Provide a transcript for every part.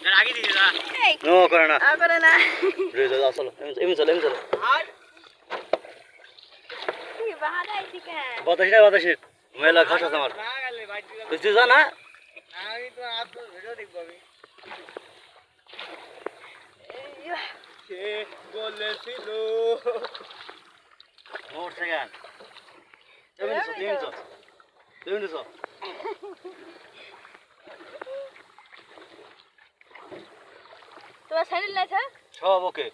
দিদি নো করে না করে না রে যা যা, চলো এমনি চলো এমনি চলো আর কি বাহাদা আইছি কেন বাতাস না বাতাসের মেলা ঘাস আছে আমার। তুই যা না আমি তো আপনার ভিডিও দেখব আমি এই, বলেছিল মোট সেকেন্ড এমনি চল এমনি চল এমনি তোমার শরীর লাগছে সব ওকে।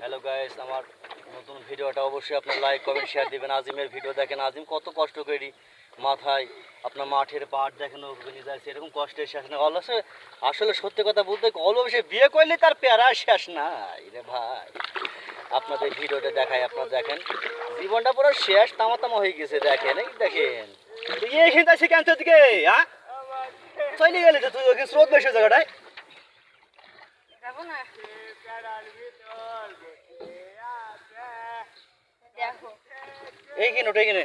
হ্যালো গাইস আমার নতুন ভিডিওটা অবশ্যই আপনার লাইক কমেন্ট শেয়ার দিবেন। আজিমের ভিডিও দেখেন, আজিম কত কষ্ট করি। মাথায় আপনার মাঠের পাট দেখেন এরকম কষ্টের শেষ না। অলসে আসলে সত্যি কথা বলতে অলসে বিয়ে করলে তার প্যারা শেষ নাই রে ভাই, আপনাদের ভিডিওটা দেখাই, আপনারা দেখেন। জীবনটা পুরো শেষ তামা তামা হয়ে গেছে, দেখেন, এই দেখেন। তুই এইখানে যাচ্ছি কেন দিকে হ্যাঁ চলে গেলি তো তুই ওখানে স্রোত বেশি জায়গাটায়। যাব না? দেখো। এইখানে ওটা এইখানে।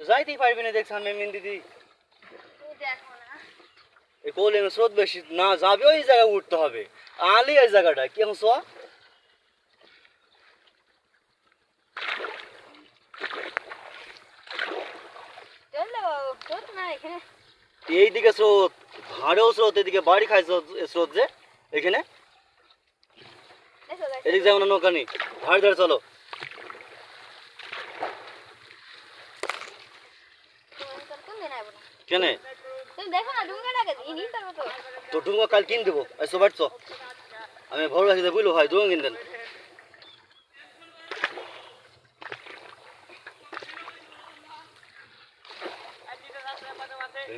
যাইতেই পারবি না দেখছেন মেমিন দিদি। তুমি দেখো না। কোলে স্রোত বেশি না যাবে ওই জায়গায় উঠতে হবে। আলি ওই জায়গাটা কি এখন শোয়া চল বাবু চল না এখানে এইদিকে স্রোত ধারেও স্রোত এদিকে বাড়ি খায় স্রোত যে এখানে। এদিক যাব না নৌকা নেই ধারে ধারে চলো। কোন তো ডুঙ্গা কাল কিন দেবো এসো বাড়ছো আমি ভোর রাখি বুঝলো ভাই ডুঙ্গা কিন দেন।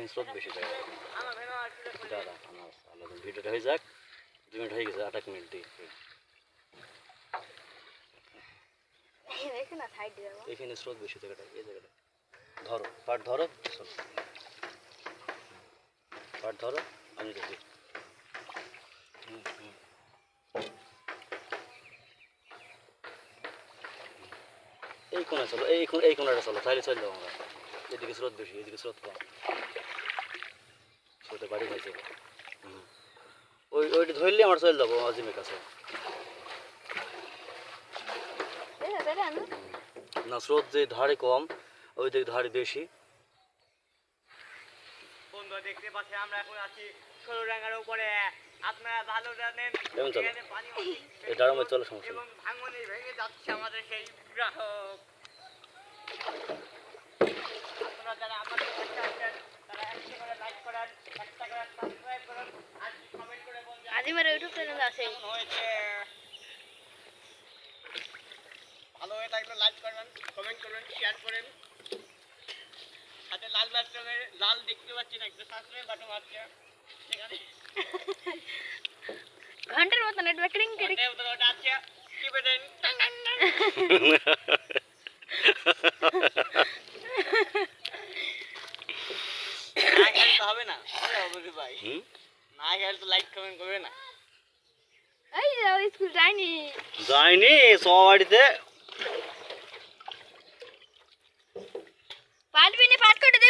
স্রোত বেশি ভিডিওটা হয়ে যাক দু মিনিট হয়ে গেছে মিনিট দিয়ে এখানে স্রোত বেশি জায়গাটা এই জায়গাটা ধরো পাট ধরো চলো। পাট ধরো আমি দেখি। এই কোণে চলো এই কোণ- এই কোণাটা চলো তাহলে চলে যাব আমরা। এদিকে স্রোত বেশি এদিকে স্রোত কম। স্রোতে বাড়ি খাইছে হুম। ওই ওইটা ধরলে আমার চলে যাব আজিমের কাছে। না স্রোত যে ধারে কম ওই দিকে ধারে বেশি। বন্ধু দেখতে পাচ্ছি আমরা এখন আছি ষোলোডাঙ্গার উপরে। আপনারা ভালো জানেন চলো? এখানে পানি এই ডারামে চলো সমস্যা এবং ভাঙনে ভেঙে যাচ্ছে আমাদের সেই গ্রাহক। আপনারা যারা আমাদের আজিমের ইউটিউব চ্যানেল আছে। ভালো হয়ে থাকলে লাইক করবেন কমেন্ট করবেন শেয়ার করেন সাথে লাল বাটনের লাল দেখতে পাচ্ছি না একটা সাবস্ক্রাইব বাটন আছে। সেখানে। ঘণ্টার মতো নেটওয়ার্ক রিং করে ওটা ওটা ওটা আছে। টিপে দেন টাং টাং টাং। না খেলে তো হবে না। হবে রে ভাই। না খেলে তো লাইক কমেন্ট করবে না। এই যাও স্কুল যাইনি যায়নি সব